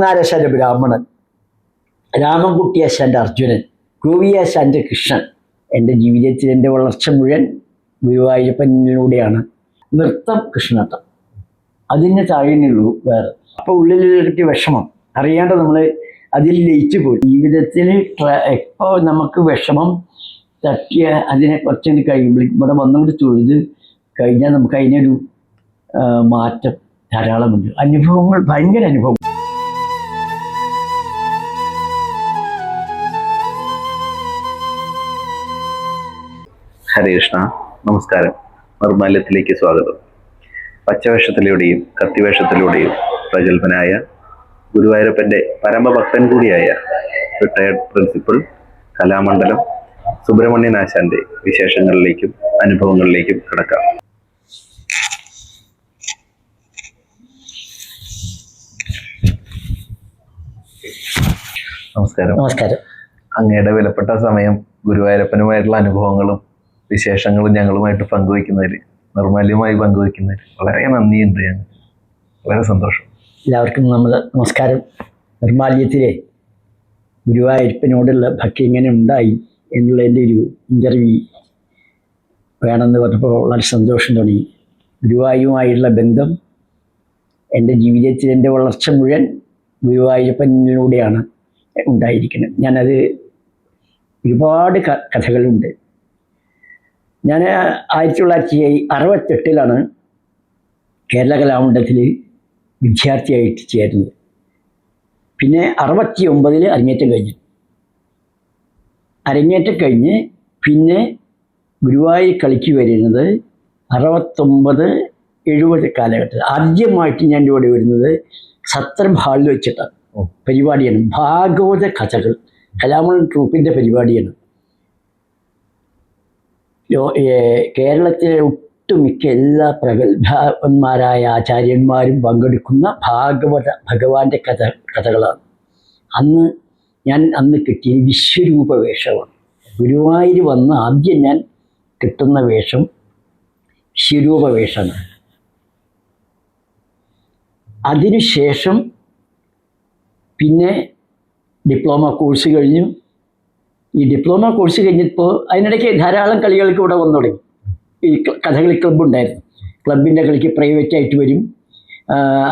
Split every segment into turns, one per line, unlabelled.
നാരശന്റെ ബ്രാഹ്മണൻ രാമൻകുട്ടിയാശാന്റെ അർജുനൻ ഗോപിയാശാന്റെ കൃഷ്ണൻ എന്റെ ജീവിതത്തിൽ എന്റെ വളർച്ച മുഴുവൻ ഗുരുവായൂരപ്പനിലൂടെയാണ്. നൃത്തം കൃഷ്ണത്തം. അതിന് താഴെയുള്ളൂ വേറെ. അപ്പോൾ ഉള്ളിൽ വിഷമം. അറിയാണ്ട് നമ്മൾ അതിൽ ലയിച്ചു പോയി. ജീവിതത്തിൽ ഇപ്പോൾ നമുക്ക് വിഷമം തട്ടിയ അതിനെ കുറച്ചുകൂടി കഴിയുമ്പോഴേക്കും ഇവിടെ വന്നുകൊണ്ട് തൊഴുത് കഴിഞ്ഞാൽ നമുക്ക് അതിനൊരു മാറ്റം ധാരാളമുണ്ട്. അനുഭവങ്ങൾ ഭയങ്കര അനുഭവം.
ഹരേ കൃഷ്ണ നമസ്കാരം. നിർമാല്യത്തിലേക്ക് സ്വാഗതം. പച്ചവേഷത്തിലൂടെയും കത്തിവേഷത്തിലൂടെയും പ്രഗത്ഭനായ ഗുരുവായൂരപ്പന്റെ പരമഭക്തൻ കൂടിയായ റിട്ടയർഡ് പ്രിൻസിപ്പൽ കലാമണ്ഡലം സുബ്രഹ്മണ്യനാശാന്റെ വിശേഷങ്ങളിലേക്കും അനുഭവങ്ങളിലേക്കും കിടക്കാം. നമസ്കാരം.
നമസ്കാരം.
അങ്ങയുടെ വിലപ്പെട്ട സമയം ഗുരുവായൂരപ്പനുമായിട്ടുള്ള അനുഭവങ്ങളും വിശേഷങ്ങളും ഞങ്ങളുമായിട്ട് പങ്കുവയ്ക്കുന്നതിൽ നിർമ്മല്യമായി പങ്കുവയ്ക്കുന്നതിൽ വളരെ നന്ദിയുണ്ട് ഞങ്ങൾ. വളരെ സന്തോഷം.
എല്ലാവർക്കും നമ്മൾ നമസ്കാരം. നിർമാല്യത്തിലെ ഗുരുവായൂരപ്പനോടുള്ള ഭക്തി എങ്ങനെ ഉണ്ടായി എന്നുള്ളതിന്റെ ഒരു ഇന്റർവ്യൂ വേണമെന്ന് പറഞ്ഞപ്പോൾ വളരെ സന്തോഷം തുടങ്ങി ഗുരുവായൂരുമായുള്ള ബന്ധം എന്റെ ജീവിതത്തിൽ എന്റെ വളർച്ച മുഴുവൻ ഗുരുവായൂരപ്പനിലൂടെയാണ് ഉണ്ടായിരിക്കുന്നത്. ഞാനത് ഒരുപാട് കഥകളുണ്ട്. ഞാൻ ആയിരത്തി തൊള്ളായിരത്തി അറുപത്തെട്ടിലാണ് കേരള കലാമണ്ഡലത്തിൽ വിദ്യാർത്ഥിയായിട്ട് ചേരുന്നത്. പിന്നെ അറുപത്തി ഒമ്പതിൽ അരങ്ങേറ്റം കഴിഞ്ഞു. അരങ്ങേറ്റം കഴിഞ്ഞ് പിന്നെ ഗുരുവായൂർ കളിക്ക് വരുന്നത് അറുപത്തൊമ്പത് എഴുപത് കാലഘട്ടത്തിൽ ആദ്യമായിട്ട് ഞാൻ ഇവിടെ വരുന്നത് സത്രം ഹാളിൽ വെച്ചിട്ടാണ്. പരിപാടിയാണ്. ഭാഗവത കഥകൾ. കലാമണ്ഡലം ട്രൂപ്പിന്റെ പരിപാടിയാണ്. കേരളത്തിലെ ഒട്ടുമിക്ക എല്ലാ പ്രഗത്ഭന്മാരായ ആചാര്യന്മാരും പങ്കെടുക്കുന്ന ഭാഗവത ഭഗവാന്റെ കഥ കഥകളാണ്. അന്ന് ഞാൻ അന്ന് കിട്ടിയ വിശ്വരൂപ വേഷമാണ് ഗുരുവായൂർ വന്ന് ആദ്യം ഞാൻ കിട്ടുന്ന വേഷം വിശ്വരൂപ വേഷമാണ് അതിനുശേഷം പിന്നെ ഡിപ്ലോമ കോഴ്സ് കഴിഞ്ഞു. ഈ ഡിപ്ലോമ കോഴ്സ് കഴിഞ്ഞപ്പോൾ അതിനിടയ്ക്ക് ധാരാളം കളികൾക്ക് ഇവിടെ വന്നു തുടങ്ങി. ഈ കഥകളി ക്ലബ്ബ് ഉണ്ടായിരുന്നു. ക്ലബിന്റെ കളിക്ക് പ്രൈവറ്റ് ആയിട്ട് വരും.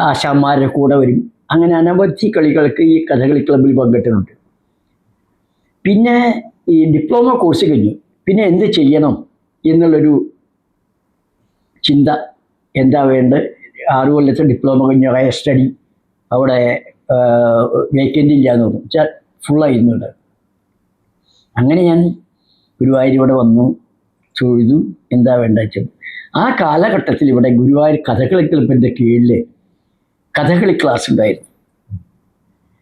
ആശാന്മാരുടെ കൂടെ വരും. അങ്ങനെ അനവധി കളികൾക്ക് ഈ കഥകളി ക്ലബ്ബിൽ പങ്കെട്ടുന്നുണ്ട് പിന്നെ ഈ ഡിപ്ലോമ കോഴ്സ് കഴിഞ്ഞു. പിന്നെ എന്ത് ചെയ്യണം എന്നുള്ളൊരു ചിന്ത എന്താ വേണ്ടത്? ആറു കൊല്ലത്തെ ഡിപ്ലോമ കഴിഞ്ഞ ഹയർ സ്റ്റഡി അവിടെ വേക്കന്റ് ഇല്ലാന്ന് തോന്നുന്നു. ഫുൾ ഫുള്ളായിരുന്നു ഇവിടെ. അങ്ങനെ ഞാൻ ഗുരുവായൂർ ഇവിടെ വന്നു തൊഴുതു എന്താ വേണ്ട വെച്ചത് ആ കാലഘട്ടത്തിൽ ഇവിടെ ഗുരുവായൂർ കഥകളി ക്ലബിന്റെ കീഴിൽ കഥകളി ക്ലാസ് ഉണ്ടായിരുന്നു.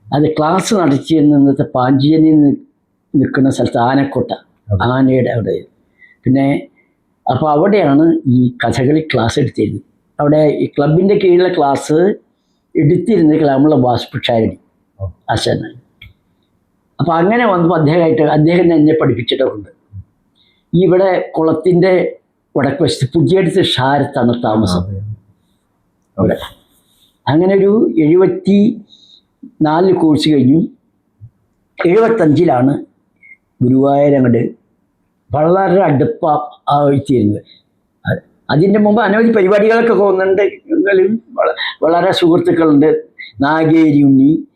അത് ക്ലാസ് നടത്തിയിരുന്ന ഇന്നത്തെ പാഞ്ചിയനി നിൽക്കുന്ന സ്ഥലത്ത് ആനക്കോട്ട ആനയുടെ അവിടെ. പിന്നെ അപ്പോൾ അവിടെയാണ് ഈ കഥകളി ക്ലാസ് എടുത്തിരുന്നത്. അവിടെ ഈ ക്ലബിന്റെ കീഴിലെ ക്ലാസ് എടുത്തിരുന്നെങ്കിൽ നമ്മളെ വാസ്പുഷാരണി ആശാനാണ് അപ്പോൾ അങ്ങനെ വന്നപ്പോൾ അദ്ദേഹമായിട്ട് അദ്ദേഹം എന്നെ പഠിപ്പിച്ചിട്ടുണ്ട് ഇവിടെ കുളത്തിന്റെ വടക്ക് വശത്ത് പുതിയടുത്ത് ഷാരത്താണ് താമസം. അവിടെ അങ്ങനെ ഒരു എഴുപത്തി നാല് കോഴ്സ് കഴിഞ്ഞു. എഴുപത്തഞ്ചിലാണ് ഗുരുവായൂർ അങ്ങോട്ട് വളരെ അടുപ്പ ആയിത്തീരുന്നത്. അത് അതിന്റെ മുമ്പ് അനവധി പരിപാടികളൊക്കെ പോകുന്നുണ്ട്. എങ്കിലും വളരെ സുഹൃത്തുക്കളുണ്ട്. നാഗേരി ഉണ്ണി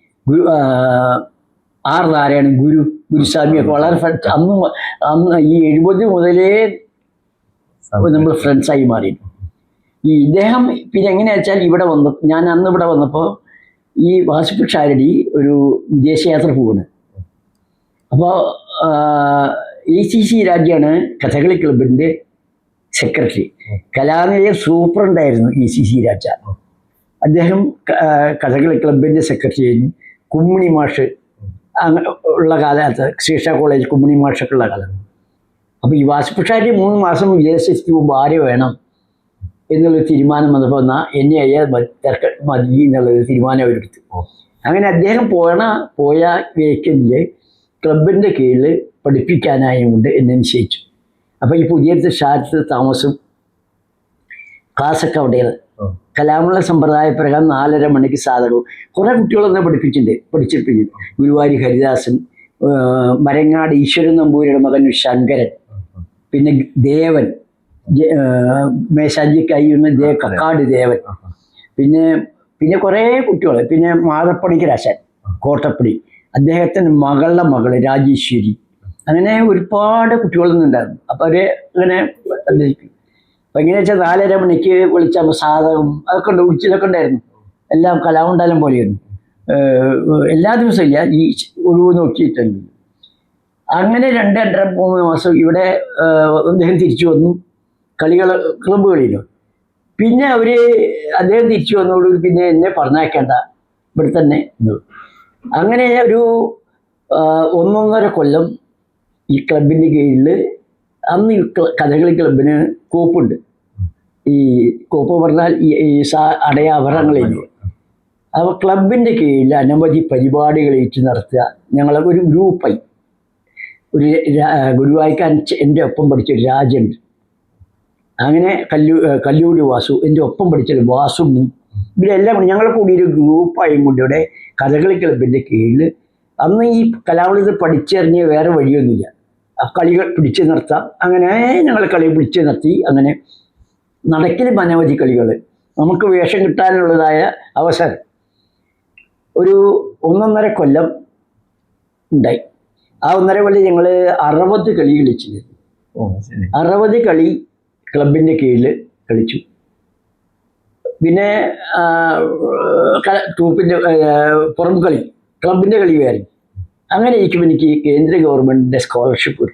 ആർ നാരായണൻ ഗുരു ഗുരുസ്വാമിയൊക്കെ വളരെ അന്ന് അന്ന് ഈ എഴുപത് മുതലേ നമ്മൾ ഫ്രണ്ട്സായി മാറി ഈ ഇദ്ദേഹം പിന്നെ എങ്ങനെയാ വെച്ചാൽ ഇവിടെ വന്നു ഞാൻ അന്ന് ഇവിടെ വന്നപ്പോൾ ഈ വാസുപിക്ഷാരടി ഒരു വിദേശയാത്ര പോവാണ്. അപ്പോൾ എ സി സി രാജയാണ് കഥകളി ക്ലബിന്റെ സെക്രട്ടറി കലാനിലയ സൂപ്രണ്ടായിരുന്നു ഇ സി സി രാജ. അദ്ദേഹം കഥകളി ക്ലബിന്റെ സെക്രട്ടറി ആയിരുന്നു. കുമ്മിണി മാഷ് ഉള്ള കാലത്ത് ശ്രീഷ കോളേജ് കുമ്മിണി മാഷൊക്കെ ഉള്ള കാലം. അപ്പോൾ ഈ വാസുപുഷാരി മൂന്ന് മാസം വിദേശത്ത് പോകുമ്പോൾ ആര് വേണം എന്നുള്ളൊരു തീരുമാനം വന്നപ്പോൾ എന്നാൽ എന്നെ അയ്യാ തിരക്ക മതി എന്നുള്ളൊരു തീരുമാനം അവരെടുത്തു അങ്ങനെ അദ്ദേഹം പോണ പോയ വേക്കനിൽ ക്ലബിന്റെ കീഴിൽ പഠിപ്പിക്കാനായതുകൊണ്ട് എന്നെ നിശ്ചയിച്ചു. അപ്പോൾ ഈ പുതിയ ശാരത്ത് താമസം ക്ലാസ്സൊക്കെ അവിടെയാണ്. കലാമുള്ള സമ്പ്രദായ പ്രകാരം നാലര മണിക്ക് സാധകവും കുറേ കുട്ടികളൊന്നും പഠിപ്പിച്ചിട്ടുണ്ട് പഠിച്ചിട്ടുണ്ട്. ഗുരുവാരി ഹരിദാസൻ മരങ്ങാട് ഈശ്വരൻ നമ്പൂരിയുടെ മകൻ ശങ്കരൻ പിന്നെ ദേവൻ മേശാജി കയ്യുന്ന ദേ കക്കാട് ദേവൻ. പിന്നെ പിന്നെ കുറേ കുട്ടികൾ പിന്നെ മാതപ്പണിക്കരാശൻ കോട്ടപ്പടി. അദ്ദേഹത്തിന്റെ മകളുടെ മകൾ രാജേശ്വരി. അങ്ങനെ ഒരുപാട് കുട്ടികളൊന്നും ഉണ്ടായിരുന്നു അപ്പോൾ അവർ അന്വേഷിക്കും അപ്പം വെച്ചാൽ നാലര മണിക്ക് വിളിച്ച സാധകം അതൊക്കെ ഉണ്ട് ഉച്ചതൊക്കെ ഉണ്ടായിരുന്നു. എല്ലാം കലാമണ്ഡലം പോലെയായിരുന്നു. എല്ലാ ദിവസവും ഇല്ല ഈ ഒഴിവ് നോക്കിയിട്ടുണ്ട്. അങ്ങനെ രണ്ട് രണ്ടര മൂന്ന് മാസം ഇവിടെ അദ്ദേഹം തിരിച്ചു വന്നു. കളികൾ ക്ലബ് കളിയിലും പിന്നെ അവർ അദ്ദേഹം തിരിച്ചു വന്നതോട് പിന്നെ എന്നെ പറഞ്ഞേക്കേണ്ട ഇവിടെ തന്നെ. അങ്ങനെ ഒരു ഒന്നൊന്നര കൊല്ലം ഈ ക്ലബിന്റെ കീഴിൽ അന്ന് ഈ കഥകളി ക്ലബിന് കോപ്പുണ്ട്. ഈ കോപ്പ് പറഞ്ഞാൽ ഈ അടയാഭരണങ്ങളില്ലേ അപ്പോൾ ക്ലബിന്റെ കീഴിൽ അനവധി പരിപാടികൾ ഏറ്റ് നടത്തുക. ഞങ്ങളെ ഒരു ഗ്രൂപ്പായി. ഒരു ഗുരുവായിക്കാൻ എന്റെ ഒപ്പം പഠിച്ച രാജുണ്ട് അങ്ങനെ കല്ലു കല്ലൂരി വാസു എന്റെ ഒപ്പം പഠിച്ചൊരു വാസുണ്ണി. ഇവരെല്ലാം കൂടി ഞങ്ങളെ കൂടി ഒരു ഗ്രൂപ്പായും കൊണ്ട് ഇവിടെ കഥകളി ക്ലബിന്റെ കീഴിൽ അന്ന് ഈ കലാവളിത് പഠിച്ചിറങ്ങിയ വേറെ വഴിയൊന്നുമില്ല. കളികൾ പിടിച്ചു നിർത്താം. അങ്ങനെ ഞങ്ങൾ കളി പിടിച്ചു നിർത്തി. അങ്ങനെ നടക്കിലും അനവധി കളികൾ നമുക്ക് വേഷം കിട്ടാനുള്ളതായ അവസരം. ഒരു ഒന്നൊന്നര കൊല്ലം ഉണ്ടായി. ആ ഒന്നര കൊല്ലം ഞങ്ങൾ അറുപത് കളി
ശരി.
അറുപത് കളി ക്ലബിന്റെ കീഴിൽ കളിച്ചു. പിന്നെ തൂപ്പിന്റെ ട്രൂപ്പിന്റെ പുറം കളി ക്ലബിന്റെ കളി വേറെ. അങ്ങനെ ഇരിക്കുമ്പോൾ എനിക്ക് കേന്ദ്ര ഗവൺമെന്റിന്റെ സ്കോളർഷിപ്പ്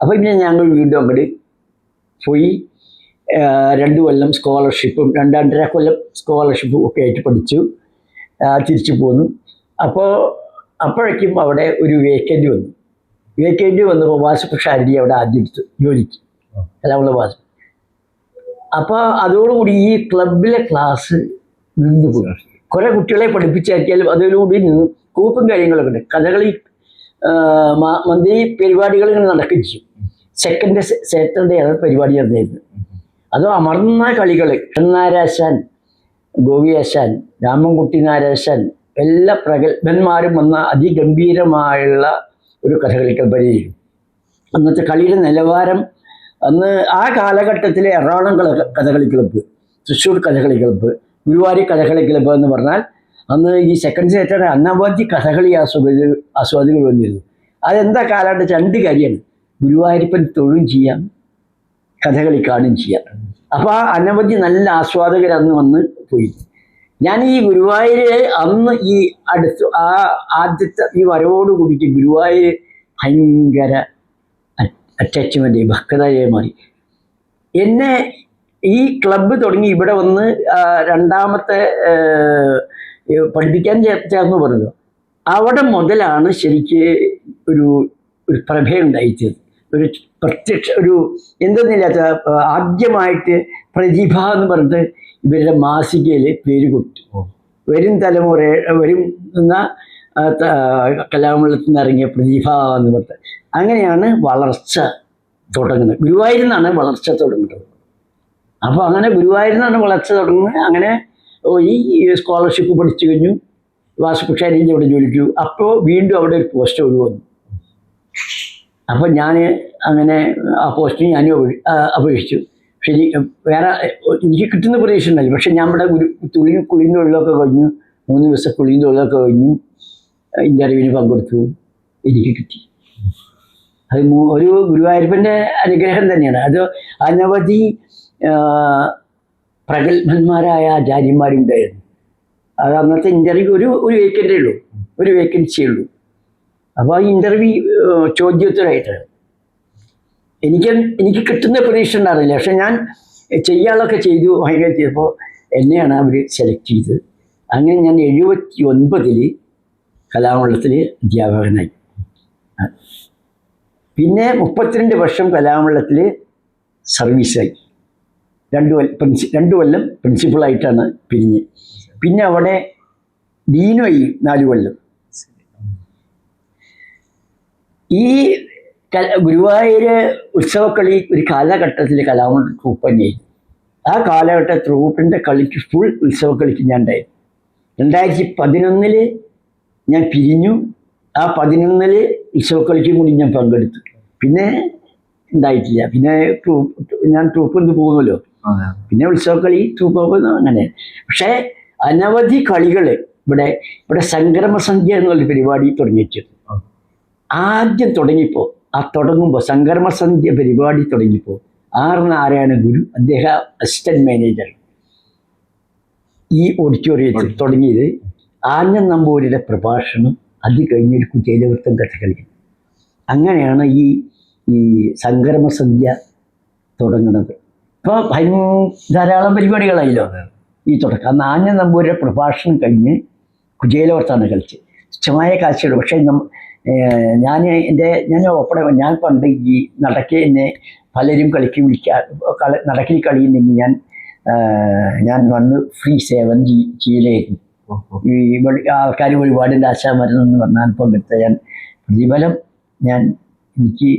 അപ്പോൾ പിന്നെ ഞങ്ങൾ വീണ്ടും അങ്ങോട്ട് പോയി. രണ്ട് കൊല്ലം സ്കോളർഷിപ്പും രണ്ടര കൊല്ലം സ്കോളർഷിപ്പും ഒക്കെ ആയിട്ട് പഠിച്ചു. തിരിച്ചു പോന്നു. അപ്പോൾ അപ്പോഴേക്കും അവിടെ ഒരു വേക്കന്റ് വന്നു. വേക്കന്റ് വന്നപ്പോൾ വാസുപ്രസാരി അവിടെ ആദ്യം എടുത്തു ജോലിക്ക്. കലാമുള്ള വാസ അപ്പോൾ അതോടുകൂടി ഈ ക്ലബിലെ ക്ലാസ് നിന്നുപോയി കുറേ കുട്ടികളെ പഠിപ്പിച്ചാക്കിയാലും അതിലൂടെ നിന്ന് കൂപ്പും കാര്യങ്ങളൊക്കെ ഉണ്ട്. കഥകളി മന്ത്രി പരിപാടികൾ ഇങ്ങനെ നടക്കുകയും ചെയ്യും. സെക്കൻഡ് സാറ്റർഡേ ആണ് പരിപാടി നടന്നിരുന്നത് അത് അമർന്ന കളികൾ കണ്ണാരാശാൻ ഗോപിയാശാൻ രാമൻകുട്ടി നാരാശാൻ എല്ലാ പ്രഗത്ഭന്മാരും വന്ന അതിഗംഭീരമായുള്ള ഒരു കഥകളി പരിചയം അന്നത്തെ കളിയുടെ നിലവാരം അന്ന് ആ കാലഘട്ടത്തിലെ എറണാകുളം കള- Kathakali club Thrissur Kathakali club Guruvayur Kathakali club എന്ന് പറഞ്ഞാൽ അന്ന് ഈ സെക്കൻഡ് സെറ്റർ അന്നവധി കഥകളി ആസ്വദി ആസ്വാദികൾ വന്നിരുന്നു. അതെന്താ കാലഘട്ടം? രണ്ട് കാര്യമാണ്. ഗുരുവായൂരപ്പൻ തൊഴും ചെയ്യാം കഥകളി കാണുകയും ചെയ്യാം. അപ്പോൾ ആ അനവധി നല്ല ആസ്വാദകർ അന്ന് വന്ന് പോയി. ഞാൻ ഈ ഗുരുവായൂര് അന്ന് ഈ അടുത്ത് ആ ആദ്യത്തെ ഈ വരവോട് കൂടിയിട്ട് ഗുരുവായൂര് ഭയങ്കര അറ്റാച്ച്മെന്റ് ഭക്തയെ മാറി. എന്നെ ഈ ക്ലബ്ബ് തുടങ്ങി ഇവിടെ വന്ന് രണ്ടാമത്തെ പഠിപ്പിക്കാൻ ചേർന്ന് പറഞ്ഞു അവിടെ മുതലാണ് ശരിക്ക് ഒരു ഒരു പ്രഭയുണ്ടായിത്തീർന്നത് ഒരു പ്രത്യക്ഷ ഒരു എന്തെന്നില്ലാത്ത ആദ്യമായിട്ട് പ്രതിഭ എന്ന് പറഞ്ഞിട്ട് ഇവരുടെ മാസികയിൽ പേര് കൊടുത്തു. വരും തലമുറ വരും എന്ന കലാമണ്ഡലത്തിൽ നിന്ന് ഇറങ്ങിയ പ്രതിഭ എന്ന് പറഞ്ഞത് അങ്ങനെയാണ് വളർച്ച തുടങ്ങുന്നത്. ഗുരുവായൂരിൽ നിന്നാണ് വളർച്ച തുടങ്ങുന്നത്. അപ്പോൾ അങ്ങനെ ഗുരുവായൂരിൽ നിന്നാണ് വളർച്ച തുടങ്ങുന്നത്. അങ്ങനെ ഈ സ്കോളർഷിപ്പ് പഠിച്ചു കഴിഞ്ഞു. വാസുപക്ഷാരി അവിടെ ജോലിക്കു. അപ്പോൾ വീണ്ടും അവിടെ ഒരു പോസ്റ്റ് ഒഴിവ് അപ്പോൾ ഞാൻ അങ്ങനെ ആ പോസ്റ്റിന് ഞാൻ അപേ- അപേക്ഷിച്ചു. ശരി വേറെ എനിക്ക് കിട്ടുന്ന പ്രതീക്ഷ ഉണ്ടായി പക്ഷെ ഞാൻ ഇവിടെ ഒരു തുളി കുളിന്റെ ഉള്ളിലൊക്കെ കഴിഞ്ഞു. മൂന്ന് ദിവസം കുളിന്റെ ഉള്ളിലൊക്കെ കഴിഞ്ഞു. ഇന്റർവ്യൂവിന് പങ്കെടുത്തു. എനിക്ക് കിട്ടി. അത് ഒരു ഗുരുവായൂരപ്പന്റെ അനുഗ്രഹം തന്നെയാണ്. അത് അനവധി പ്രഗത്ഭന്മാരായ ആചാര്യന്മാരുണ്ടായിരുന്നു. അത് അന്നത്തെ ഇന്റർവ്യൂ ഒരു ഒരു വേക്കന്റേ ഉള്ളൂ. ഒരു വേക്കൻസിയേ ഉള്ളൂ. അപ്പോൾ ആ ഇന്റർവ്യൂ ചോദ്യോത്തരായിട്ട് എനിക്ക് എനിക്ക് കിട്ടുന്ന പ്രതീക്ഷ ഉണ്ടായിരുന്നില്ല. പക്ഷെ ഞാൻ ചെയ്യാനുള്ളതൊക്കെ ചെയ്തു ഭയങ്കര ചെയ്തപ്പോൾ എന്നെയാണ് അവർ സെലക്ട് ചെയ്തത്. അങ്ങനെ ഞാൻ എഴുപത്തി ഒൻപതിൽ കലാമണ്ഡലത്തിൽ അധ്യാപകനായി. പിന്നെ മുപ്പത്തിരണ്ട് വർഷം കലാമണ്ഡലത്തിൽ സർവീസായി രണ്ട് കൊല്ലം പ്രിൻസി രണ്ട് കൊല്ലം പ്രിൻസിപ്പളായിട്ടാണ് പിരിഞ്ഞ്. പിന്നെ അവിടെ ഡീനുമായി നാല് കൊല്ലം. ഈ ഗുരുവായൂര് ഗുരുവായൂർ ഉത്സവക്കളി ഒരു കാലഘട്ടത്തിൽ കലാമണ്ഡലം ട്രൂപ്പ് തന്നെയായിരുന്നു ആ കാലഘട്ട ട്രൂപ്പിന്റെ കളിക്ക് ഫുൾ ഉത്സവ കളിക്ക് ഞാൻ ഉണ്ടായിരുന്നു രണ്ടായിരത്തി പതിനൊന്നിൽ ഞാൻ പിരിഞ്ഞു. ആ പതിനൊന്നിൽ ഉത്സവ കളിക്കും കൂടി ഞാൻ പങ്കെടുത്തു. പിന്നെ ഉണ്ടായിട്ടില്ല. പിന്നെ ട്രൂപ്പ് ഞാൻ ട്രൂപ്പിൽ നിന്ന് പോകുമല്ലോ. പിന്നെ ഉത്സവക്കളി ട്രൂപ്പ് അങ്ങനെ. പക്ഷേ അനവധി കളികൾ ഇവിടെ ഇവിടെ സംക്രമസന്ധ്യ എന്നുള്ള പരിപാടി തുടങ്ങി വെച്ചിരുന്നു
ആ.
ആദ്യം തുടങ്ങിയപ്പോൾ ആ തുടങ്ങുമ്പോൾ സംക്രമസന്ധ്യ പരിപാടി തുടങ്ങിയപ്പോൾ ആർ നാരായണ ഗുരു അദ്ദേഹം അസിസ്റ്റന്റ് മാനേജർ ഈ ഓഡിറ്റോറിയത്തിൽ തുടങ്ങിയത് ആഞ്ഞൻ നമ്പൂരിയുടെ പ്രഭാഷണം അത് കഴിഞ്ഞൊരു കുചേലവൃത്തം കഥകളി അങ്ങനെയാണ് ഈ ഈ സംക്രമസന്ധ്യ തുടങ്ങുന്നത്. ഇപ്പോൾ ഭയ ധാരാളം പരിപാടികളായല്ലോ. ഈ തുടക്കം. അന്ന് ആഞ്ഞ നമ്പൂരിയുടെ പ്രഭാഷണം കഴിഞ്ഞ് കുചേലവർത്താണ് കളിച്ച് തുച്ഛമായ കാഴ്ചകൾ പക്ഷേ നമ്മ ഞാൻ എന്റെ ഞാൻ ഒപ്പടെ ഞാൻ പണ്ട് ഈ നടക്കി എന്നെ പലരും കളിക്ക് വിളിക്കാൻ കള നടക്കിൽ കളിയുന്നെങ്കിൽ ഞാൻ ഞാൻ വന്ന് ഫ്രീ സേവനം ചെയ് ചെയ്യലായിരുന്നു. ഈ ആൾക്കാർ ഒരുപാട് ആശാമരുന്നെന്ന് പറഞ്ഞാൽ പങ്കെടുത്ത ഞാൻ പ്രതിഫലം ഞാൻ എനിക്ക്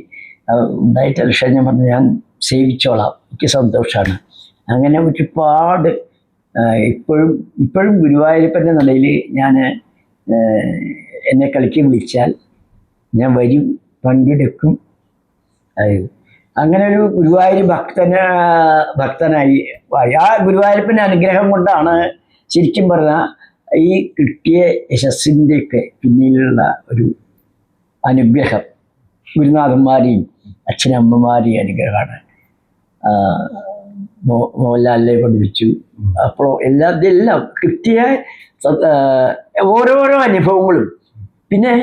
ഉണ്ടായിട്ട് ഉണ്ടായിട്ടില്ല പക്ഷേ ഞാൻ പറഞ്ഞു ഞാൻ സേവിച്ചോളാം. എനിക്ക് സന്തോഷമാണ് അങ്ങനെ ഒരുപാട് ഇപ്പോഴും ഇപ്പോഴും ഗുരുവായൂരപ്പന്റെ നിലയിൽ ഞാൻ എന്നെ കളിക്ക് വിളിച്ചാൽ ഞാൻ വരും പങ്കെടുക്കും അതായത് അങ്ങനെ ഒരു ഗുരുവായൂർ ഭക്തന ഭക്തനായി. ആ ഗുരുവായൂരപ്പന്റെ അനുഗ്രഹം കൊണ്ടാണ് ശരിക്കും പറഞ്ഞാൽ ഈ കിട്ടിയ യശസ്സിന്റെയൊക്കെ പിന്നിലുള്ള ഒരു അനുഗ്രഹം. ഗുരുനാഥന്മാരെയും അച്ഛനമ്മമാരെയും അനുഗ്രഹമാണ്. മോഹൻലാലിനെ പഠിപ്പിച്ചു അപ്പോൾ എല്ലാ ഇതെല്ലാം കിട്ടിയ ഓരോരോ അനുഭവങ്ങളും. പിന്നെ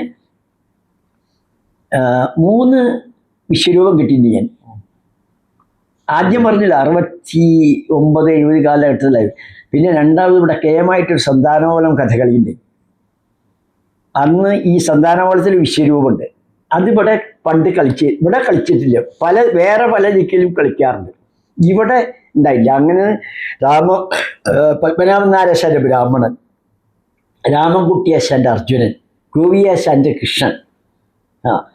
മൂന്ന് വിശ്വരൂപം കിട്ടിയിട്ടുണ്ട് ഞാൻ. ആദ്യം പറഞ്ഞില്ല അറുപത്തി ഒമ്പത് എഴുപത് കാലഘട്ടത്തിലായി പിന്നെ രണ്ടാമത് ഇവിടെ കേമായിട്ടൊരു സന്താനോലം കഥകളിയുണ്ട് അന്ന് ഈ സന്താനോലത്തിൽ വിശ്വരൂപമുണ്ട്. അതിവിടെ പണ്ട് കളിച്ച് ഇവിടെ കളിച്ചിട്ടില്ല. പല വേറെ പല ദിക്കിലും കളിക്കാറുണ്ട്. ഇവിടെ ഉണ്ടായില്ല. അങ്ങനെ രാമ ഏഹ് പത്മനാഭൻ നാരാശാന്റെ ബ്രാഹ്മണൻ രാമൻകുട്ടിയാശാന്റെ അർജുനൻ ഗോപിയാശാന്റെ കൃഷ്ണൻ ആ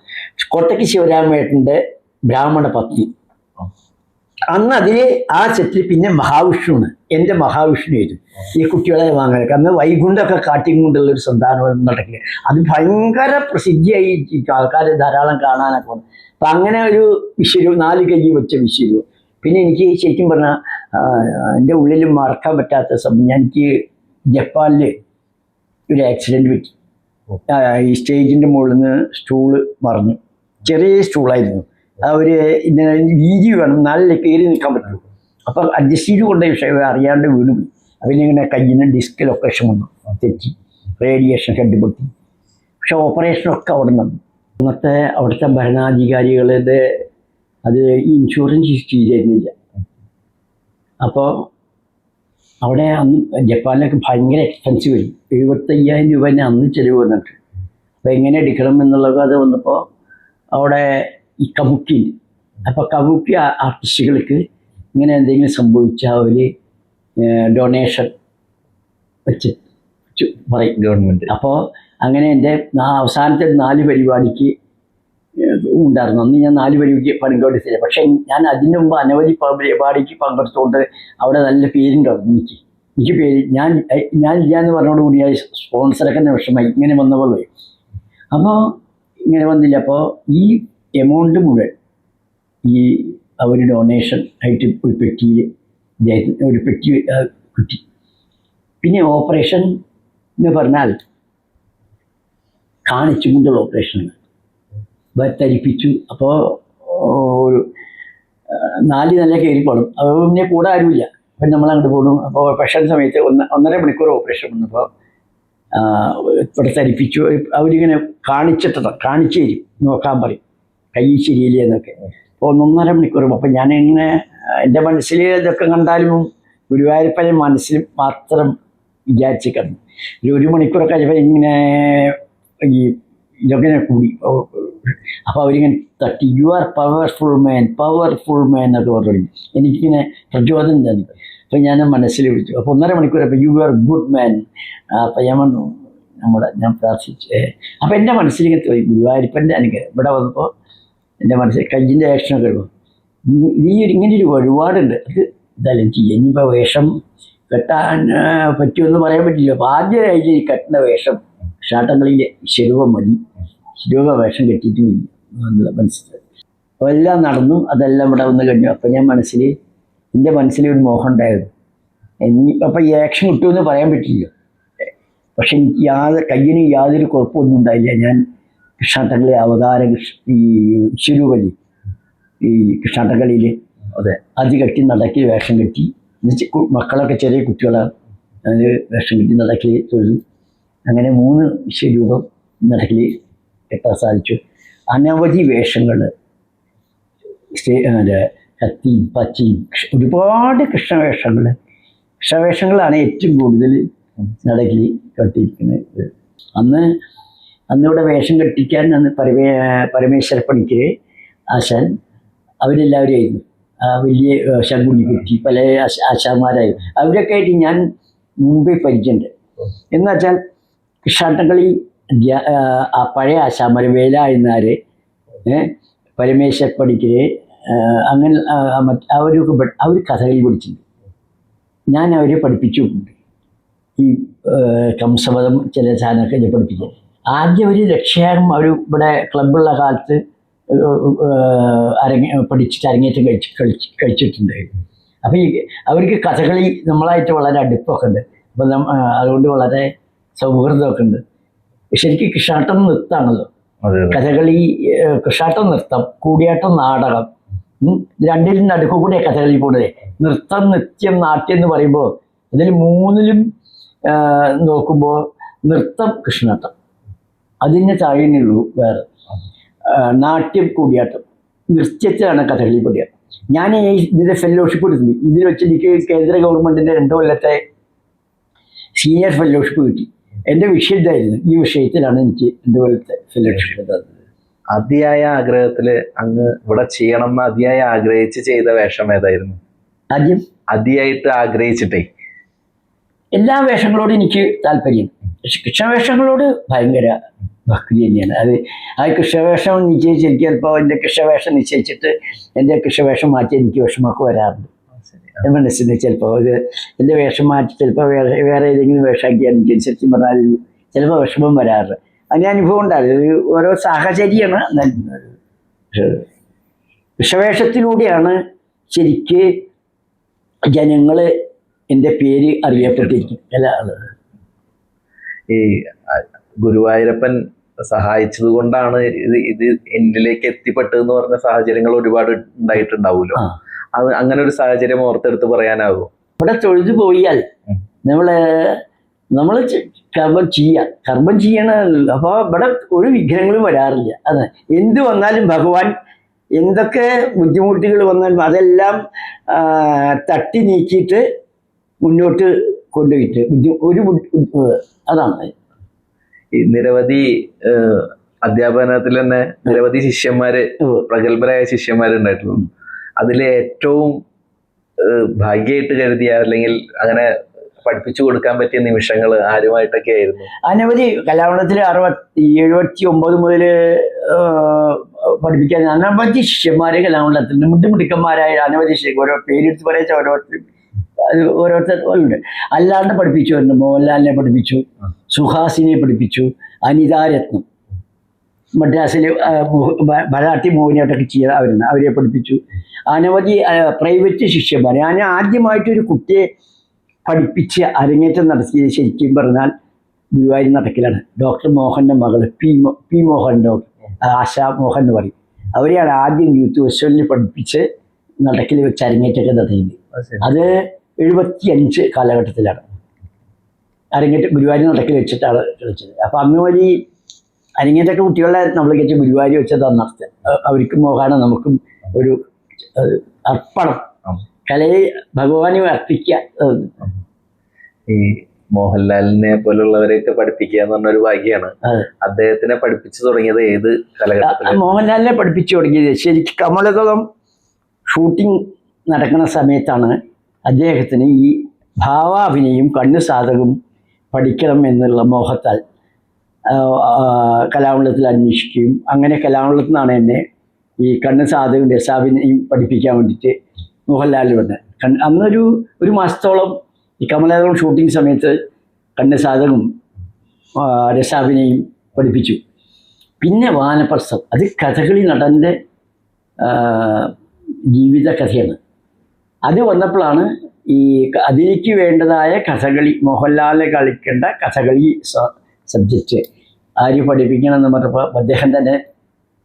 കൊട്ടയ്ക്ക് ശിവരാമേട്ടന്റെ ബ്രാഹ്മണ പത്നി. അന്ന് അതിൽ ആ സെറ്റിൽ പിന്നെ മഹാവിഷ്ണുവാണ്. എന്റെ മഹാവിഷ്ണു ആയിരുന്നു. ഈ കുട്ടികളെ വാങ്ങാൻ അന്ന് വൈകുണ്ഠമൊക്കെ കാട്ടിക്കൊണ്ടുള്ള ഒരു സന്താനം നടക്കുക അത് ഭയങ്കര പ്രസിദ്ധിയായി ആൾക്കാർ ധാരാളം കാണാനൊക്കെ വന്നു. അപ്പം അങ്ങനെ ഒരു വിശ്വരൂപം നാല് കൈ വെച്ച വിശ്വരൂപം പിന്നെ എനിക്ക് ശരിക്കും പറഞ്ഞാൽ എന്റെ ഉള്ളിൽ മറക്കാൻ പറ്റാത്ത സമയം. എനിക്ക് ജപ്പാനിൽ ഒരു ആക്സിഡന്റ് പറ്റി. ഈ സ്റ്റേജിന്റെ മുകളിൽ നിന്ന് സ്റ്റൂൾ മറിഞ്ഞു. ചെറിയ സ്റ്റൂളായിരുന്നു. അവർ ഇങ്ങനെ വീതി വേണം നല്ല കയറി നിൽക്കാൻ പറ്റുള്ളൂ അപ്പം അഡ്ജസ്റ്റ് ചെയ്ത് കൊണ്ട വിഷയം അറിയാണ്ട് വീണു പോയി. അപ്പം ഇങ്ങനെ കയ്യിന് ഡിസ്ക് ലൊക്കേഷൻ വന്നു. തെറ്റി. റേഡിയേഷൻ ഹെഡ് പൊട്ടി. പക്ഷെ ഓപ്പറേഷനൊക്കെ അവിടെ നടന്നു. അന്നത്തെ അവിടുത്തെ ഭരണാധികാരികളുടെ അത് ഇൻഷുറൻസ് ചെയ്തിരുന്നില്ല. അപ്പോൾ അവിടെ അന്ന് ജപ്പാനിലൊക്കെ ഭയങ്കര എക്സ്പെൻസീവ് വരും എഴുപത്തയ്യായിരം രൂപ തന്നെ അന്ന് ചിലവ് വന്നിട്ട്. അപ്പോൾ എങ്ങനെ എടുക്കണം എന്നുള്ള കഥ വന്നപ്പോൾ അവിടെ ഈ കബുക്കി അപ്പോൾ കബുക്കി ആർട്ടിസ്റ്റുകൾക്ക് ഇങ്ങനെ എന്തെങ്കിലും സംഭവിച്ചാൽ അവർ ഡൊണേഷൻ വെച്ച്. പറയും
ഗവൺമെന്റ്
അപ്പോൾ അങ്ങനെ എന്റെ അവസാനത്തെ നാല് പരിപാടിക്ക് ഉണ്ടായിരുന്നു. അന്ന് ഞാൻ നാല് പരിപാടിക്ക് പങ്കെടുത്തില്ല പക്ഷേ ഞാൻ അതിന് മുമ്പ് അനവധി പരിപാടിക്ക് പങ്കെടുത്തുകൊണ്ട് അവിടെ നല്ല പേരുണ്ടാവും എനിക്ക്. എനിക്ക് പേര് ഞാൻ ഞാൻ ഇല്ല എന്ന് പറഞ്ഞോടുകൂടി ആ സ്പോൺസറൊക്കെ വിഷമായി ഇങ്ങനെ വന്ന പോലെ അപ്പോൾ ഇങ്ങനെ വന്നില്ല. അപ്പോൾ ഈ എമൗണ്ട് മുഴുവൻ ഈ അവർ ഡൊണേഷൻ ആയിട്ട് ഒരു ഇദ്ദേഹത്തിന് ഒരു പെട്ടി കിട്ടി. പിന്നെ ഓപ്പറേഷൻ എന്ന് പറഞ്ഞാൽ കാണിച്ചുകൊണ്ടുള്ള ഓപ്പറേഷനാണ് ധരിപ്പിച്ചു അപ്പോൾ ഒരു നാല് നല്ല കയറി പോകണം അപ്പോൾ പിന്നെ കൂടെ ആരുമില്ല. അപ്പം നമ്മൾ അങ്ങോട്ട് പോകണം അപ്പോൾ ഓപ്പറേഷൻ സമയത്ത് ഒന്ന് ഒന്നര മണിക്കൂർ ഓപ്പറേഷൻ വന്നപ്പോൾ ഇവിടെ ധരിപ്പിച്ചു അവരിങ്ങനെ കാണിച്ചിട്ടത് കാണിച്ചു തരും നോക്കാൻ പറയും. കൈ ശരിയില്ല എന്നൊക്കെ. അപ്പോൾ ഒന്നൊന്നര മണിക്കൂർ. അപ്പം ഞാനിങ്ങനെ എന്റെ മനസ്സിൽ ഇതൊക്കെ കണ്ടാലും ഗുരുവായൂരപ്പനെ മനസ്സിൽ മാത്രം വിചാരിച്ച് കിടന്നു. ഒരു ഒരു മണിക്കൂറൊക്കെ ഇങ്ങനെ ഈ ഇതൊക്കെ കൂടി അപ്പോൾ അവരിങ്ങനെ തട്ടി you are powerful man powerful man എന്നൊക്കെ പറഞ്ഞു എനിക്കിങ്ങനെ പ്രചോദനം തന്നെ. അപ്പോൾ ഞാൻ മനസ്സിൽ വിളിച്ചു. അപ്പോൾ ഒന്നര മണിക്കൂർ അപ്പോൾ യു ആർ ഗുഡ് മാൻ അപ്പോൾ ഞാൻ പറഞ്ഞു നമ്മുടെ ഞാൻ പ്രാർത്ഥിച്ച്. അപ്പോൾ എന്റെ മനസ്സിലിങ്ങനെ തോന്നി ഗുരുവായൂരപ്പന്റെ അനുഗ്രഹം. ഇവിടെ വന്നപ്പോൾ എന്റെ മനസ്സിൽ കയ്യിന്റെ ആക്ഷനൊക്കെ വരുമ്പോൾ ഈ ഒരു ഇങ്ങനെ ഒരു വഴിപാടുണ്ട്. അത് എന്തായാലും ചെയ്യുക ഇനിയിപ്പോൾ വേഷം കെട്ടാൻ പറ്റുമെന്ന് പറയാൻ പറ്റില്ല. അപ്പോൾ ആദ്യമായിട്ട് ഈ കെട്ടുന്ന വേഷം ഷാട്ടങ്ങളിലെ ശരുവം മതി. ശരുവ വേഷം കെട്ടിയിട്ടില്ല എന്നുള്ള മനസ്സിലായി. അപ്പോൾ എല്ലാം നടന്നു അതെല്ലാം ഇവിടെ വന്ന് കഴിഞ്ഞു. അപ്പം ഞാൻ മനസ്സിൽ എന്റെ മനസ്സിൽ ഒരു മോഹം ഉണ്ടായിരുന്നു. ഇനി അപ്പം ഈ ആക്ഷൻ കിട്ടുമെന്ന് പറയാൻ പറ്റില്ല. പക്ഷെ എനിക്ക് യാതൊരു കയ്യിന് യാതൊരു കുഴപ്പമൊന്നും ഉണ്ടായില്ല. ഞാൻ കൃഷ്ണാട്ടകളിലെ അവതാര കൃഷ്ണ ഈ ശിരുവലി ഈ കൃഷ്ണാട്ടകളിയിൽ
അതെ.
അത് കെട്ടി നടക്കി വേഷം കെട്ടി. മക്കളൊക്കെ ചെറിയ കുട്ടികളാണ്. അത് വേഷം കെട്ടി നടക്കി തൊഴിൽ അങ്ങനെ മൂന്ന് വിശ്വരൂപം നടക്കിൽ കെട്ടാൻ സാധിച്ചു അനവധി വേഷങ്ങൾ കത്തിയും പച്ചയും ഒരുപാട് കൃഷ്ണവേഷങ്ങൾ കൃഷ്ണവേഷങ്ങളാണ് ഏറ്റവും കൂടുതൽ നടക്കി കെട്ടിയിരിക്കുന്നത്. അന്ന് അന്നിവിടെ വേഷം കെട്ടിക്കാൻ അന്ന് പരമേ പരമേശ്വര പണിക്കര് ആശാൻ അവരെല്ലാവരും ആയിരുന്നു. ആ വലിയ ശങ്കുണ്ണി കുട്ടി പല ആശ- ആശാന്മാരായി അവരൊക്കെ ആയിട്ട് ഞാൻ മുമ്പേ പരിചയമുണ്ട്. എന്നുവെച്ചാൽ കൃഷ്ണാട്ടം ആ പഴയ ആശാമര പണിക്കര് ആ, അങ്ങനെ അവരൊക്കെ അവർ കഥകളിൽ പഠിച്ചിട്ടുണ്ട് ഞാൻ അവരെ പഠിപ്പിച്ചിട്ടുണ്ട് ഈ കംസപദം ചില സാധനമൊക്കെ ഞാൻ പഠിപ്പിക്കും ആദ്യം ഒരു രക്ഷയാകും അവർ ഇവിടെ ക്ലബുള്ള കാലത്ത് അരങ്ങ പഠിച്ചിട്ട് അരങ്ങേറ്റം കഴിച്ച് കഴിച്ച് കഴിച്ചിട്ടുണ്ടായിരുന്നു. അപ്പോൾ ഈ അവർക്ക് കഥകളി നമ്മളായിട്ട് വളരെ അടുപ്പമൊക്കെ ഉണ്ട്. അപ്പം അതുകൊണ്ട് വളരെ സൗഹൃദമൊക്കെ ഉണ്ട്. ശരിക്കും കൃഷാട്ടം നൃത്തമാണല്ലോ കഥകളി കൃഷാട്ടം നൃത്തം കൂടിയാട്ടം നാടകം. രണ്ടിലും നടുക്കു കൂടെ കഥകളി പോണത് നൃത്തം നൃത്യം നാട്യം എന്ന് പറയുമ്പോൾ ഇതിൽ മൂന്നിലും നോക്കുമ്പോൾ നൃത്തം കൃഷ്ണാട്ടം അതിന് താഴെയുള്ളൂ വേറെ. നാട്യം കൂടിയാട്ടം. നൃത്യത്തിലാണ് കഥകളി കൂടിയാട്ടം ഞാൻ ഈ ഇതിന്റെ ഫെല്ലോഷിപ്പ് എടുത്തിട്ടുണ്ട്. ഇതിൽ വെച്ച് എനിക്ക് കേന്ദ്ര ഗവൺമെന്റിന്റെ രണ്ട് കൊല്ലത്തെ സീനിയർ ഫെല്ലോഷിപ്പ് കിട്ടി. എന്റെ വിഷയം ഇതായിരുന്നു. ഈ വിഷയത്തിലാണ് എനിക്ക് ഇതുപോലത്തെ സെലക്ഷൻ തന്നത്.
അതിയായ ആഗ്രഹത്തിൽ അങ്ങ് ഇവിടെ ചെയ്യണം എന്ന് അതിയായ ആഗ്രഹിച്ച് ചെയ്ത വേഷം ഏതായിരുന്നു?
ആദ്യം?
അതിയായിട്ട് ആഗ്രഹിച്ചിട്ടേ.
എല്ലാ വേഷങ്ങളോടും എനിക്ക് താല്പര്യം. പക്ഷെ കൃഷ്ണവേഷങ്ങളോട് ഭയങ്കര ഭക്തി തന്നെയാണ്. അത് ആ കൃഷ്ണവേഷം നിശ്ചയിച്ച് എനിക്ക് ചിലപ്പോൾ എന്റെ കൃഷ്ണവേഷം നിശ്ചയിച്ചിട്ട് എന്റെ കൃഷ്ണവേഷം മാറ്റി എനിക്ക് വിഷമമൊക്കെ വരാറുണ്ട്. എന്റെ മനസ്സിൽ ചിലപ്പോൾ ഇത് എന്റെ വേഷം മാറ്റി ചിലപ്പോൾ വേറെ വേറെ ഏതെങ്കിലും എനിക്ക് ശരിക്കും പറഞ്ഞാൽ ചിലപ്പോൾ വിഷമം വരാറ്. അതിന്റെ അനുഭവം ഉണ്ടാകും ഒരു ഓരോ സാഹചര്യമാണ് നൽകുന്നത്. വിഷവേഷത്തിലൂടെയാണ് ശരിക്ക് ജനങ്ങൾ എന്റെ പേര് അറിയപ്പെട്ടിരിക്കും. ചില ആളുകൾ
ഈ ഗുരുവായൂരപ്പൻ സഹായിച്ചത് കൊണ്ടാണ് ഇത് ഇത് എന്നിലേക്ക് എത്തിപ്പെട്ടതെന്ന് പറഞ്ഞ സാഹചര്യങ്ങൾ ഒരുപാട് ഉണ്ടായിട്ടുണ്ടാവുമല്ലോ. അങ്ങനെ ഒരു സാഹചര്യം ഓർത്തെടുത്ത് പറയാനാകും.
ഇവിടെ തൊഴുതു പോയാൽ. നമ്മൾ നമ്മൾ കർമ്മം ചെയ്യുക കർമ്മം ചെയ്യണമല്ലോ അപ്പോൾ ഇവിടെ ഒരു വിഗ്രഹങ്ങളും വരാറില്ല. അതെ എന്ത് വന്നാലും ഭഗവാൻ എന്തൊക്കെ ബുദ്ധിമുട്ടുകൾ വന്നാലും അതെല്ലാം തട്ടി നീക്കിയിട്ട് മുന്നോട്ട് കൊണ്ടുപോയിട്ട് ബുദ്ധി ഒരു അതാണ്.
ഈ നിരവധി അധ്യാപനത്തിൽ തന്നെ നിരവധി ശിഷ്യന്മാര്. പ്രഗത്ഭരായ ശിഷ്യന്മാരുണ്ടായിട്ടുള്ളൂ അതിലെ ഏറ്റവും ഭാഗ്യമായിട്ട് കരുതിയ അല്ലെങ്കിൽ അങ്ങനെ പഠിപ്പിച്ചു കൊടുക്കാൻ പറ്റിയ നിമിഷങ്ങൾ ആരുമായിട്ടൊക്കെ ആയിരുന്നു?
അനവധി കലാവണത്തിൽ അറുപത്തി എഴുപത്തി ഒമ്പത് മുതൽ പഠിപ്പിക്കാൻ അനവധി ശിഷ്യന്മാരെ കലാവണത്തിൽ മുട്ടുമിടുക്കന്മാരായ അനവധി ശിഷ്യ ഓരോ പേരെടുത്ത് പറയാച്ച ഓരോരുത്തർ ഓരോരുത്തർ അല്ലാണ്ട് പഠിപ്പിച്ചു മോഹൻലാലിനെ പഠിപ്പിച്ചു സുഹാസിനെ പഠിപ്പിച്ചു അനിതാരത്നം മദ്രാസിൽ ഭരാട്ടി മോഹിനിയാട്ടൊക്കെ ചെയ്ത അവരുന്ന് അവരെ പഠിപ്പിച്ചു. അനവധി പ്രൈവറ്റ് ശിഷ്യന്മാർ ഞാൻ ആദ്യമായിട്ടൊരു കുട്ടിയെ പഠിപ്പിച്ച് അരങ്ങേറ്റം നടത്തിയത് ശരിക്കും പറഞ്ഞാൽ ഗുരുവായൂർ നടക്കിലാണ്. ഡോക്ടർ മോഹന്റെ മകൾ P P Mohan doctor Asha Mohan എന്ന് പറയും. അവരെയാണ് ആദ്യം യൂത്ത് ഫെസ്റ്റിവലിൽ പഠിപ്പിച്ച് നടക്കിൽ വെച്ച് അരങ്ങേറ്റമൊക്കെ നടത്തിയത്. അത് എഴുപത്തി അഞ്ച് കാലഘട്ടത്തിലാണ്. അരങ്ങേറ്റം ഗുരുവായൂർ നടക്കിൽ വെച്ചിട്ടാണ് കളിച്ചത്. അപ്പം അന്ന് വഴി അരങ്ങേറ്റൊക്കെ കുട്ടികളെ നമ്മൾ കഴിച്ച് ഗുരുവായൂർ വെച്ചതാണ് നടത്തുക അവർക്കും മോഹാണ് നമുക്കും ഒരു അർപ്പണം. കലയെ ഭഗവാനെ അർപ്പിക്കുക.
ഈ മോഹൻലാലിനെ പോലുള്ളവരെയൊക്കെ പഠിപ്പിക്കുക എന്ന് പറഞ്ഞ ഒരു ഭാഗ്യമാണ് അദ്ദേഹത്തിനെ പഠിപ്പിച്ചു തുടങ്ങിയത് ഏത്
ആ
കാലഘട്ടത്തിലാണ്
മോഹൻലാലിനെ പഠിപ്പിച്ചു തുടങ്ങിയത്. ശരിക്കും കമലകളം ഷൂട്ടിംഗ് നടക്കുന്ന സമയത്താണ് അദ്ദേഹത്തിന് ഈ ഭാവാഭിനയും കണ്ണു സാധകവും പഠിക്കണം എന്നുള്ള മോഹത്താൽ കലാമണ്ഡലത്തിൽ അന്വേഷിക്കുകയും അങ്ങനെ കലാമണ്ഡലത്തിൽ നിന്നാണ് എന്നെ ഈ കണ്ണൻ സാധകവും രസാഭിനയും പഠിപ്പിക്കാൻ വേണ്ടിയിട്ട് മോഹൻലാൽ വന്ന് കണ് അന്നൊരു ഒരു മാസത്തോളം ഈ കമലാദളം ഷൂട്ടിംഗ് സമയത്ത് കണ്ണൻ സാധകും രസാഭിനെയും പഠിപ്പിച്ചു. പിന്നെ വാനപ്രസ്ഥം. അത് കഥകളി നടന്റെ ജീവിത കഥയാണ്. അത് വന്നപ്പോഴാണ് ഈ അതിലേക്ക് വേണ്ടതായ കഥകളി മോഹൻലാലിനെ കളിക്കേണ്ട കഥകളി സബ്ജക്റ്റ് ആര് പഠിപ്പിക്കണം എന്ന് പറഞ്ഞപ്പോൾ അദ്ദേഹം തന്നെ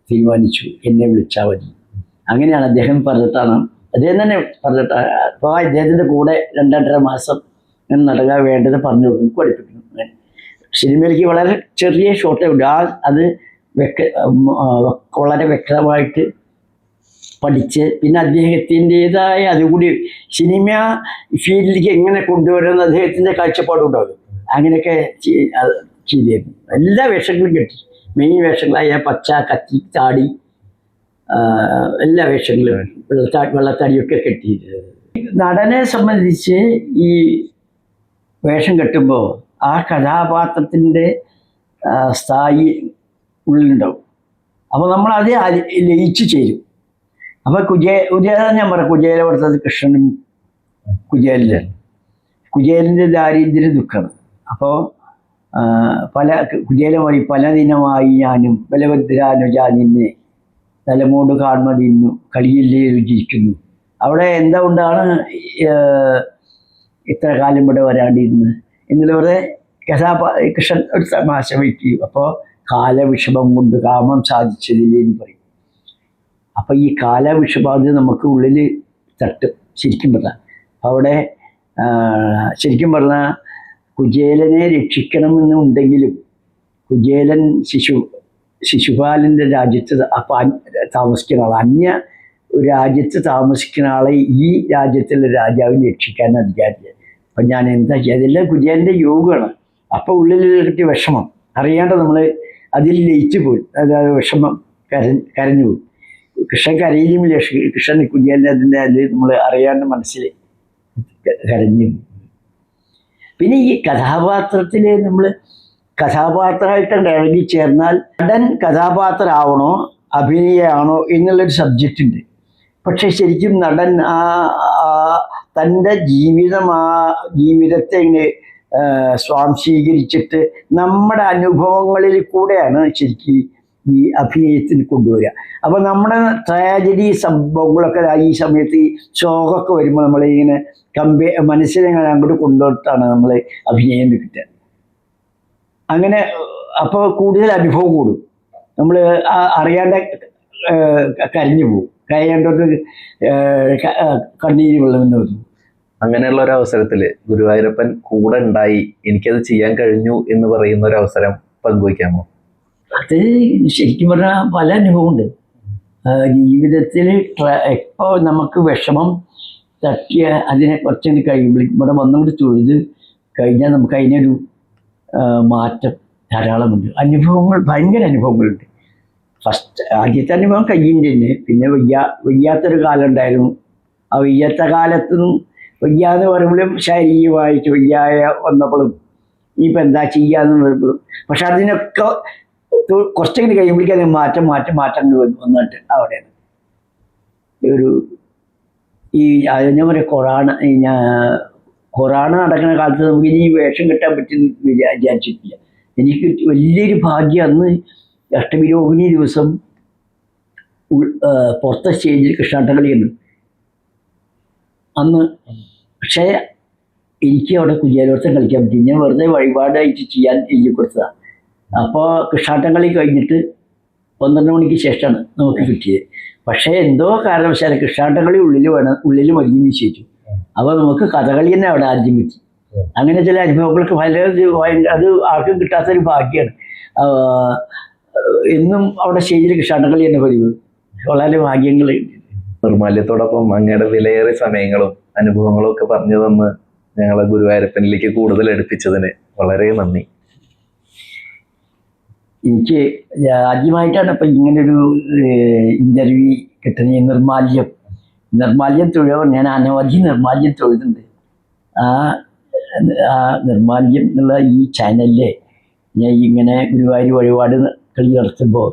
തീരുമാനിച്ചു. എന്നെ വിളിച്ചാൽ മതി. അങ്ങനെയാണ് അദ്ദേഹം പറഞ്ഞിട്ടാണ് അദ്ദേഹം തന്നെ പറഞ്ഞിട്ടാണ് അപ്പോൾ അദ്ദേഹത്തിന്റെ കൂടെ രണ്ടര മാസം ഞാൻ നടക്കാൻ വേണ്ടത് പറഞ്ഞു കൊടുക്കും. പഠിപ്പിക്കുന്നു. സിനിമയിലേക്ക് വളരെ ചെറിയ ഷോട്ടേ ഉണ്ട് ആ അത് വ്യക്ത വളരെ വ്യക്തമായിട്ട് പഠിച്ച് പിന്നെ അദ്ദേഹത്തിന്റെതായ അതുകൂടി സിനിമ ഫീൽഡിലേക്ക് എങ്ങനെ കൊണ്ടുവരുന്ന അദ്ദേഹത്തിന്റെ കാഴ്ചപ്പാടുണ്ടാകും. അങ്ങനെയൊക്കെ ചെയ്തിരുന്നു എല്ലാ വേഷങ്ങളും കെട്ടി മെയിൻ വേഷങ്ങളായ പച്ച കത്തി താടി എല്ലാ വേഷങ്ങളും വെള്ളത്താ വെള്ളത്താടിയൊക്കെ കെട്ടിയിരുന്നത് നടനെ സംബന്ധിച്ച് ഈ വേഷം കെട്ടുമ്പോൾ ആ കഥാപാത്രത്തിന്റെ സ്ഥായി ഉള്ളിലുണ്ടാവും. അപ്പോൾ നമ്മൾ അത് ലയിച്ചു ലയിച്ച് ചേരും. അപ്പോൾ കുജേ കുജേല ഞാൻ പറയാം കുജേല കൊടുത്തത് കൃഷ്ണനും കുജേലിലാണ് കുജേലിന്റെ ദാരിദ്ര്യ ദുഃഖമാണ്. അപ്പോൾ പല കുടിയേലമായി വഴി പല ദിനമായി ഞാനും ബലഭദ്രാനുജാ നിന്നെ തലമോട് കാണുന്നതിന്നു കളിയില്ലേ രുചിക്കുന്നു. അവിടെ എന്താ കൊണ്ടാണ് ഇത്ര കാലം ഇവിടെ വരാണ്ടിരുന്നത്? എന്നുള്ളവരെ കഥാപാ കൃഷ്ണൻ ഒരു തമാശ വയ്ക്കും അപ്പോൾ കാലവിഷമം കൊണ്ട് കാമം സാധിച്ചതില്ലേ എന്ന് പറയും. അപ്പം ഈ കാലവിഷബാധ നമുക്ക് ഉള്ളിൽ തട്ടും. ശരിക്കും പറഞ്ഞാൽ അവിടെ ശരിക്കും പറഞ്ഞാൽ കുചേലനെ രക്ഷിക്കണമെന്നുണ്ടെങ്കിലും കുചേലൻ ശിശു ശിശുപാലന്റെ രാജ്യത്ത് താമസിക്കുന്ന ആൾ അന്യ രാജ്യത്ത് താമസിക്കുന്ന ആളെ ഈ രാജ്യത്തിലെ രാജാവിനെ രക്ഷിക്കാൻ അധികാരില്ല. അപ്പം ഞാൻ എന്താ ചെയ്യുക അതെല്ലാം കുചേലന്റെ യോഗമാണ്. ഉള്ളിൽ കിട്ടിയ വിഷമം. അറിയാണ്ട് നമ്മൾ അതിൽ ലയിച്ചു പോയി. അതായത് വിഷമം കര കരഞ്ഞു പോയി. കൃഷ്ണൻ കരയിലും കൃഷ്ണൻ കുഞ്ഞേലിന്റെ അതിന്റെ അതിൽ നമ്മൾ അറിയാണ്ട് മനസ്സിൽ കരഞ്ഞു. പിന്നെ ഈ കഥാപാത്രത്തിൽ നമ്മൾ കഥാപാത്രമായിട്ട് ഇറങ്ങി ചേർന്നാൽ നടൻ കഥാപാത്രമാവണോ അഭിനയമാണോ എന്നുള്ളൊരു സബ്ജക്റ്റ് ഉണ്ട്. പക്ഷെ ശരിക്കും നടൻ ആ തന്റെ ജീവിതം ആ ജീവിതത്തെ സ്വാംശീകരിച്ചിട്ട് നമ്മുടെ അനുഭവങ്ങളിൽ കൂടെയാണ് ശരിക്കും ഈ അഭിനയത്തിന് കൊണ്ടുവരിക. അപ്പോൾ നമ്മുടെ ട്രാജഡി സംഭവങ്ങളൊക്കെ ഈ സമയത്ത് ഈ ശോകമൊക്കെ വരുമ്പോൾ നമ്മളിങ്ങനെ കമ്പേ മനസ്സിലിങ്ങനെ അങ്ങോട്ട് കൊണ്ടുപോയിട്ടാണ് നമ്മൾ അഭിനയം കിട്ടുക. അങ്ങനെ അപ്പോൾ കൂടുതൽ അനുഭവം കൂടും. നമ്മൾ അറിയാണ്ട് കരിഞ്ഞു പോകും. കരയേണ്ടത് കണ്ണീര് വെള്ളമെന്ന് പറഞ്ഞു.
അങ്ങനെയുള്ള ഒരു അവസരത്തിൽ ഗുരുവായൂരപ്പൻ കൂടെ ഉണ്ടായി എനിക്കത് ചെയ്യാൻ കഴിഞ്ഞു എന്ന് പറയുന്ന ഒരു അവസരം പങ്കുവയ്ക്കാമോ?
അത് ശരിക്കും പറഞ്ഞാൽ പല അനുഭവമുണ്ട്. ജീവിതത്തിൽ ഇപ്പോൾ നമുക്ക് വിഷമം തട്ടിയ അതിനെ കുറച്ചുകൂടി കഴിയുമ്പോഴേക്കും ഇവിടെ വന്നുകൊണ്ട് തൊഴുത് കഴിഞ്ഞാൽ നമുക്ക് അതിനൊരു മാറ്റം ധാരാളമുണ്ട്. അനുഭവങ്ങൾ ഭയങ്കര അനുഭവങ്ങളുണ്ട്. ഫസ്റ്റ് ആദ്യത്തെ അനുഭവം കയ്യിന്റെ തന്നെ പിന്നെ വയ്യാ വയ്യാത്തൊരു കാലം ഉണ്ടായിരുന്നു ആ വയ്യാത്ത കാലത്തുനിന്നും വയ്യാതെ പറയുമ്പോഴും ശാരീരികമായിട്ട് വയ്യായ വന്നപ്പോഴും ഇനിയിപ്പോൾ എന്താ ചെയ്യാന്ന് പറയുമ്പോഴും പക്ഷെ അതിനൊക്കെ കുറച്ചെങ്കിലും കഴിയുമ്പോഴേക്കും അതിന് മാറ്റം മാറ്റം മാറ്റങ്ങൾ വന്ന് വന്നിട്ട് അവിടെയാണ്. ഒരു ഈ അതിനെ പറയുക കൊറോണ ഞാൻ കൊറോണ നടക്കുന്ന കാലത്ത് നമുക്ക് ഇനി വേഷം കെട്ടാൻ പറ്റുമെന്ന് വിചാ- വിചാരിച്ചിട്ടില്ല. എനിക്ക് വലിയൊരു ഭാഗ്യം അന്ന് അഷ്ടമി രോഹിണി ദിവസം പുറത്ത സ്റ്റേജിൽ കൃഷ്ണാട്ടകളിയുണ്ട് അന്ന് പക്ഷേ എനിക്ക് അവിടെ കുഞ്ഞാലോർത്തം കളിക്കാൻ പറ്റി. ഞാൻ വെറുതെ വഴിപാടായിട്ട് ചെയ്യാൻ എഴുതി കൊടുത്തതാണ് അപ്പോൾ കൃഷ്ണാട്ടങ്കളി കഴിഞ്ഞിട്ട് പന്ത്രണ്ട് മണിക്ക് ശേഷമാണ് നമുക്ക് കിട്ടിയത്. പക്ഷേ എന്തോ കാരണവശാൽ കൃഷ്ണാട്ടങ്കളി ഉള്ളിൽ വേണം ഉള്ളിൽ മതി നിശ്ചയിച്ചു. അപ്പോൾ നമുക്ക് കഥകളി തന്നെ അവിടെ ആദ്യം കിട്ടി. അങ്ങനെ ചില അനുഭവങ്ങൾക്ക് ഭയങ്കര അത് ആർക്കും കിട്ടാത്തൊരു ഭാഗ്യമാണ് എന്നും അവിടെ സ്റ്റേജിൽ കൃഷ്ണാട്ടങ്കളി തന്നെ പതിവ്. വളരെ ഭാഗ്യങ്ങൾ
നിർമാല്യത്തോടൊപ്പം അങ്ങയുടെ വിലയേറിയ സമയങ്ങളും അനുഭവങ്ങളും ഒക്കെ പറഞ്ഞു തന്ന് ഞങ്ങളെ ഗുരുവായൂരപ്പനിലേക്ക് കൂടുതൽ അടുപ്പിച്ചതിന് വളരെ നന്ദി.
എനിക്ക് ആദ്യമായിട്ടാണ് ഇപ്പം ഇങ്ങനൊരു ഇന്റർവ്യൂ കിട്ടുന്നത്. ഈ നിർമാല്യം. നിർമാല്യം തൊഴിലവർ ഞാൻ അനവധി നിർമാല്യം തൊഴുതുണ്ട്. ആ ആ നിർമാല്യം എന്നുള്ള ഈ ചാനലിലെ ഞാൻ ഇങ്ങനെ ഗുരുവായൂർ വഴിപാട് കളി നടത്തുമ്പോൾ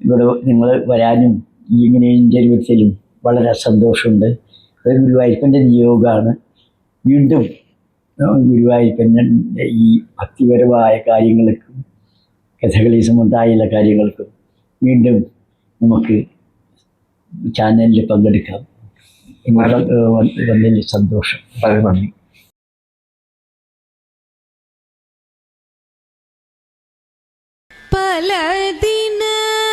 ഇവിടെ നിങ്ങൾ വരാനും ഈ ഇങ്ങനെ ഇന്റർവ്യൂ എടുത്തതിലും വളരെ സന്തോഷമുണ്ട്. അത് ഗുരുവായൂരപ്പന്റെ നിയോഗമാണ്. വീണ്ടും ഗുരുവായൂരപ്പന്റെ ഈ ഭക്തിപരമായ കാര്യങ്ങൾക്കും കഥകളി സംബന്ധമായുള്ള കാര്യങ്ങൾക്കും വീണ്ടും നമുക്ക് ചാനലിൽ പങ്കെടുക്കാം. വന്നതിൽ സന്തോഷം.
വളരെ നന്ദി.
പല ദിനമായി